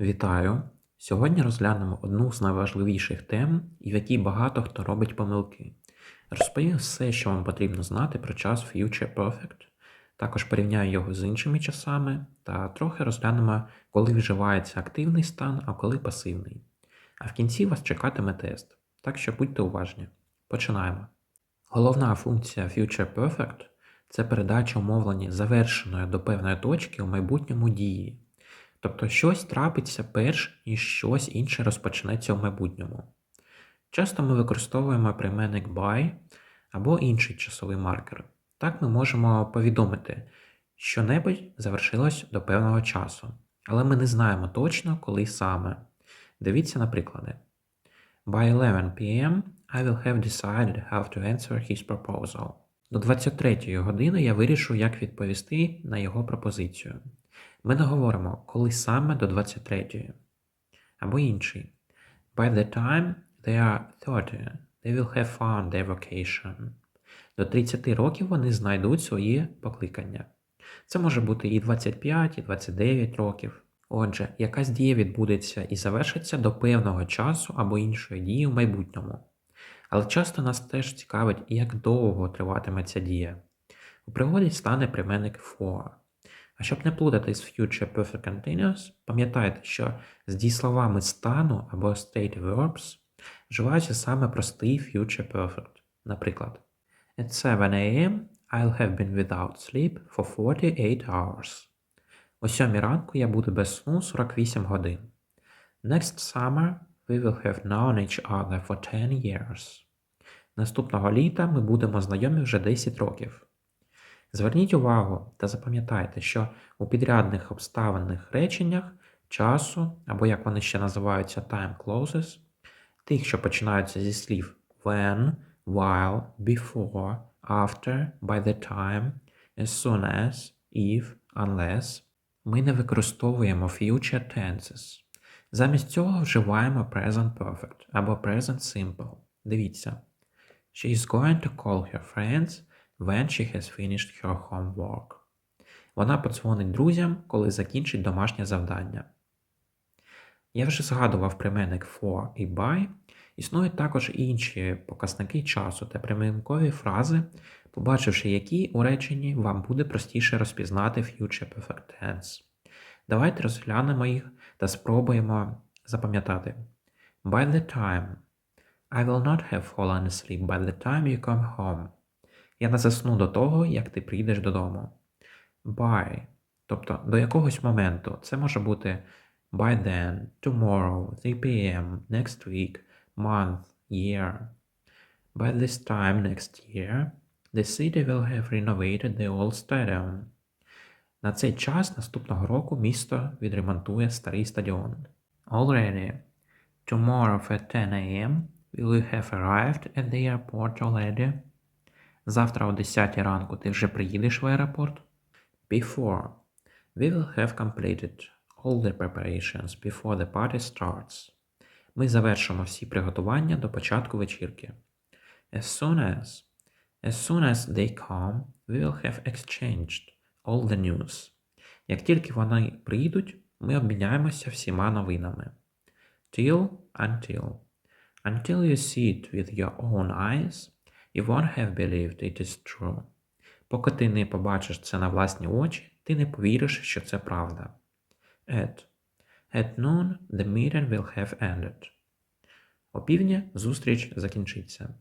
Вітаю! Сьогодні розглянемо одну з найважливіших тем, в якій багато хто робить помилки. Розповім все, що вам потрібно знати про час Future Perfect, також порівняю його з іншими часами та трохи розглянемо, коли вживається активний стан, а коли пасивний. А в кінці вас чекатиме тест, так що будьте уважні. Починаємо. Головна функція Future Perfect це передача умовлення завершеної до певної точки у майбутньому дії. Тобто щось трапиться перш ніж щось інше розпочнеться в майбутньому. Часто ми використовуємо прийменник by або інший часовий маркер. Так ми можемо повідомити, що небудь завершилось до певного часу, але ми не знаємо точно, коли саме. Дивіться на приклади. By 11 p.m. I will have decided how to answer his proposal. До 23 години я вирішу, як відповісти на його пропозицію. Ми не говоримо, коли саме до 23. Або інший. By the time they are 30, they will have found their vocation. До 30 років вони знайдуть свої покликання. Це може бути і 25, і 29 років. Отже, якась дія відбудеться і завершиться до певного часу або іншої дії в майбутньому. Але часто нас теж цікавить, як довго триватиме ця дія. У пригоді стане прийменник for. А щоб не плутати з Future Perfect Continuous, пам'ятайте, що з дієсловами стану або state verbs вживається саме простий Future Perfect. Наприклад, At 7 a.m. I'll have been without sleep for 48 hours. О 7 ранку я буду без сну 48 годин. Next summer we will have known each other for 10 years. Наступного літа ми будемо знайомі вже 10 років. Зверніть увагу та запам'ятайте, що у підрядних обставинних реченнях часу, або як вони ще називаються time clauses, тих, що починаються зі слів when, while, before, after, by the time, as soon as, if, unless, ми не використовуємо future tenses. Замість цього вживаємо present perfect або present simple. Дивіться. She is going to call her friends when she has finished her homework. Вона подзвонить друзям, коли закінчить домашнє завдання. Я вже згадував прийменник for і by. Існують також інші показники часу та прийменникові фрази, побачивши які у реченні вам буде простіше розпізнати future perfect tense. Давайте розглянемо їх та спробуємо запам'ятати. By the time. I will not have fallen asleep by the time you come home. Я не засну до того, як ти прийдеш додому. By. Тобто до якогось моменту. Це може бути by then, tomorrow, 3 p.m., next week, month, year. By this time next year, the city will have renovated the old stadium. На цей час наступного року місто відремонтує старий стадіон. Already. Tomorrow at 10 a.m. will you have arrived at the airport already? Завтра о 10 ранку ти вже приїдеш в аеропорт? Before. We will have completed all the preparations before the party starts. Ми завершимо всі приготування до початку вечірки. As soon as. As soon as they come, we will have exchanged all the news. Як тільки вони прийдуть, ми обміняємося всіма новинами. Till until. Until you see it with your own eyes, you won't have believed it is true. Поки ти не побачиш це на власні очі, ти не повіриш, що це правда. At. At noon the meeting will have ended. О півдні зустріч закінчиться.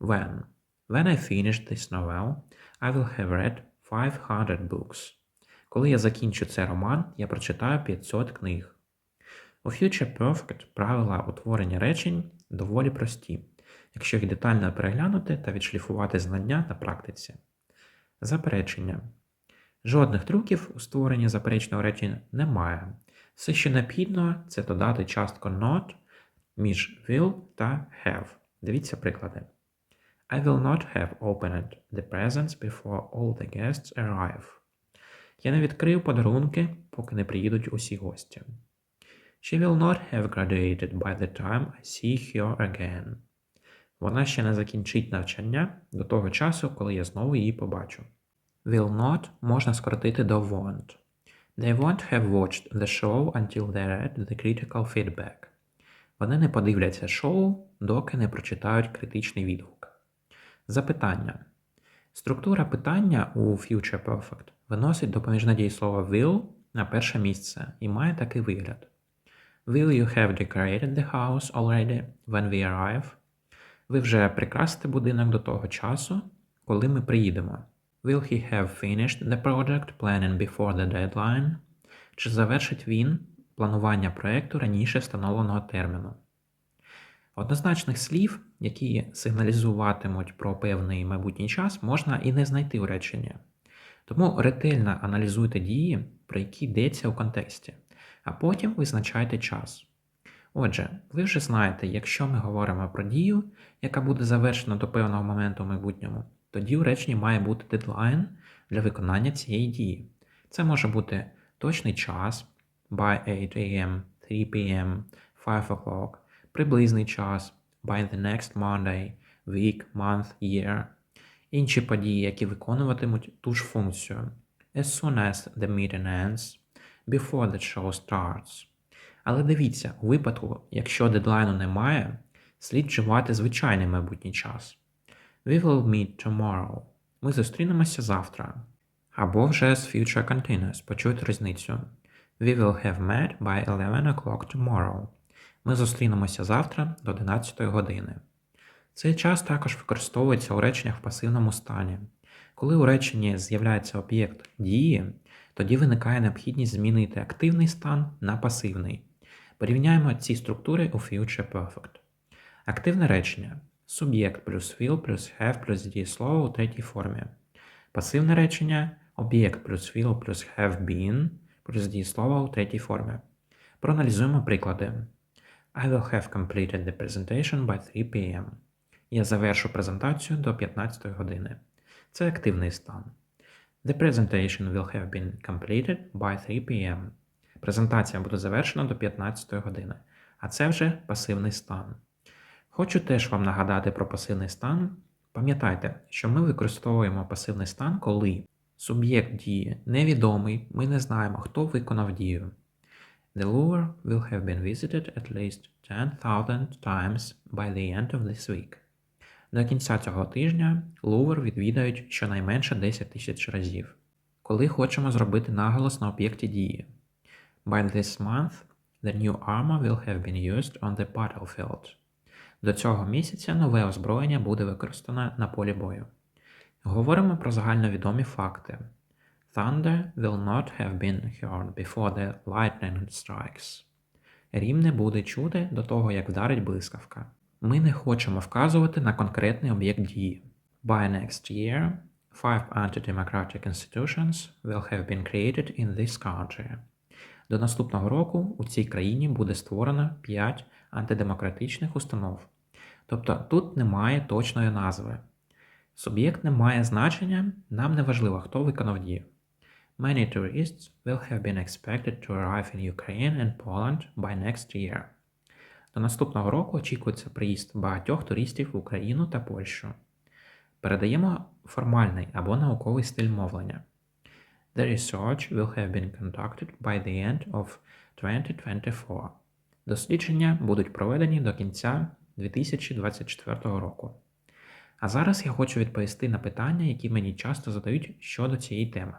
When. When I finish this novel, I will have read 500 books. Коли я закінчу цей роман, я прочитаю 500 книг. У Future Perfect правила утворення речень доволі прості, якщо їх детально переглянути та відшліфувати знання на практиці. Заперечення. Жодних трюків у створенні заперечного речення немає. Все, що необхідно, це додати частку not між will та have. Дивіться приклади. I will not have opened the presents before all the guests arrive. Я не відкрив подарунки, поки не приїдуть усі гості. She will not have graduated by the time I see her again. Вона ще не закінчить навчання до того часу, коли я знову її побачу. Will not можна скоротити до won't. They won't have watched the show until they read the critical feedback. Вони не подивляться шоу, доки не прочитають критичний відгук. Запитання. Структура питання у Future Perfect виносить допоміжне дієслово will на перше місце і має такий вигляд. Will you have decorated the house already when we arrive? Ви вже прикрасите будинок до того часу, коли ми приїдемо. Will he have finished the project planning before the deadline? Чи завершить він планування проєкту раніше встановленого терміну? Однозначних слів, які сигналізуватимуть про певний майбутній час, можна і не знайти у реченні. Тому ретельно аналізуйте дії, про які йдеться у контексті, а потім визначайте час. Отже, ви вже знаєте, якщо ми говоримо про дію, яка буде завершена до певного моменту в майбутньому, тоді у реченні має бути дедлайн для виконання цієї дії. Це може бути точний час by 8 am, 3 p.m., 5 o'clock, приблизний час by the next Monday, week, month, year, інші події, які виконуватимуть ту ж функцію. As soon as the meeting ends, before the show starts. Але дивіться, у випадку, якщо дедлайну немає, слід вживати звичайний майбутній час. We will meet tomorrow. Ми зустрінемося завтра. Або вже з Future Continuous. Почуйте різницю. We will have met by 11 o'clock tomorrow. Ми зустрінемося завтра до 11 години. Цей час також використовується у реченнях в пасивному стані. Коли у реченні з'являється об'єкт дії, тоді виникає необхідність змінити активний стан на пасивний. Порівняємо ці структури у Future Perfect. Активне речення суб'єкт плюс will плюс have плюс дієслово у третій формі. Пасивне речення об'єкт плюс will плюс have been плюс дієслово у третій формі. Проаналізуємо приклади. I will have completed the presentation by 3 p.m. Я завершу презентацію до 15 години. Це активний стан. The presentation will have been completed by 3 p.m. Презентація буде завершена до 15 години, а це вже пасивний стан. Хочу теж вам нагадати про пасивний стан. Пам'ятайте, що ми використовуємо пасивний стан, коли суб'єкт дії невідомий, ми не знаємо, хто виконав дію. The lure will have been visited at least 10,000 times by the end of this week. До кінця цього тижня лувер відвідають щонайменше 10 тисяч разів. Коли хочемо зробити наголос на об'єкті дії. By this month, the new armor will have been used on the battlefield. До цього місяця нове озброєння буде використане на полі бою. Говоримо про загальновідомі факти. Thunder will not have been heard before the lightning strikes. Рім не буде чути до того, як вдарить блискавка. Ми не хочемо вказувати на конкретний об'єкт дії. By next year, five anti-democratic institutions will have been created in this country. До наступного року у цій країні буде створено 5 антидемократичних установ. Тобто тут немає точної назви. Суб'єкт не має значення, нам не важливо, хто виконав дію. Many tourists will have been expected to arrive in Ukraine and Poland by next year. До наступного року очікується приїзд багатьох туристів в Україну та Польщу. Передаємо формальний або науковий стиль мовлення. The research will have been conducted by the end of 2024. Дослідження будуть проведені до кінця 2024 року. А зараз я хочу відповісти на питання, які мені часто задають щодо цієї теми.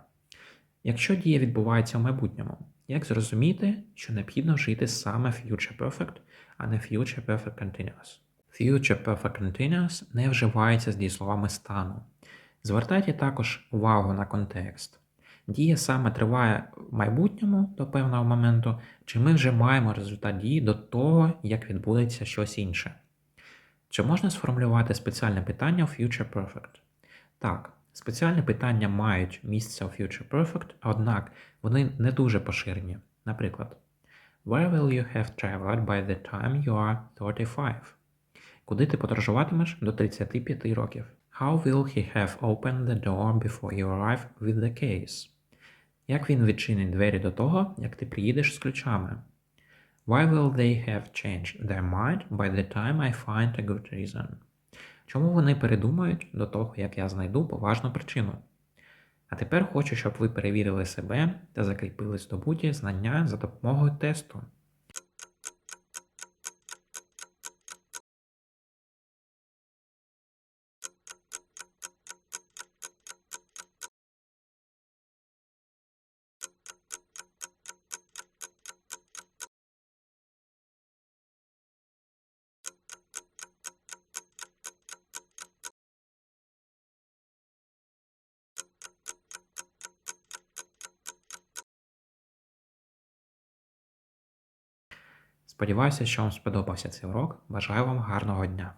Якщо дія відбувається в майбутньому, як зрозуміти, що необхідно вжити саме Future Perfect, а не Future Perfect Continuous? Future Perfect Continuous не вживається з дієсловами стану. Звертайте також увагу на контекст. Дія саме триває в майбутньому до певного моменту, чи ми вже маємо результат дії до того, як відбудеться щось інше. Чи можна сформулювати спеціальне питання в Future Perfect? Так, спеціальні питання мають місце у Future Perfect, однак вони не дуже поширені. Наприклад, Where will you have traveled by the time you are 35? Куди ти подорожуватимеш до 35 років? How will he have opened the door before you arrive with the case? Як він відчинить двері до того, як ти приїдеш з ключами? Why will they have changed their mind by the time I find a good reason? Чому вони передумають до того, як я знайду поважну причину? А тепер хочу, щоб ви перевірили себе та закріпили здобуті знання за допомогою тесту. Сподіваюся, що вам сподобався цей урок. Бажаю вам гарного дня!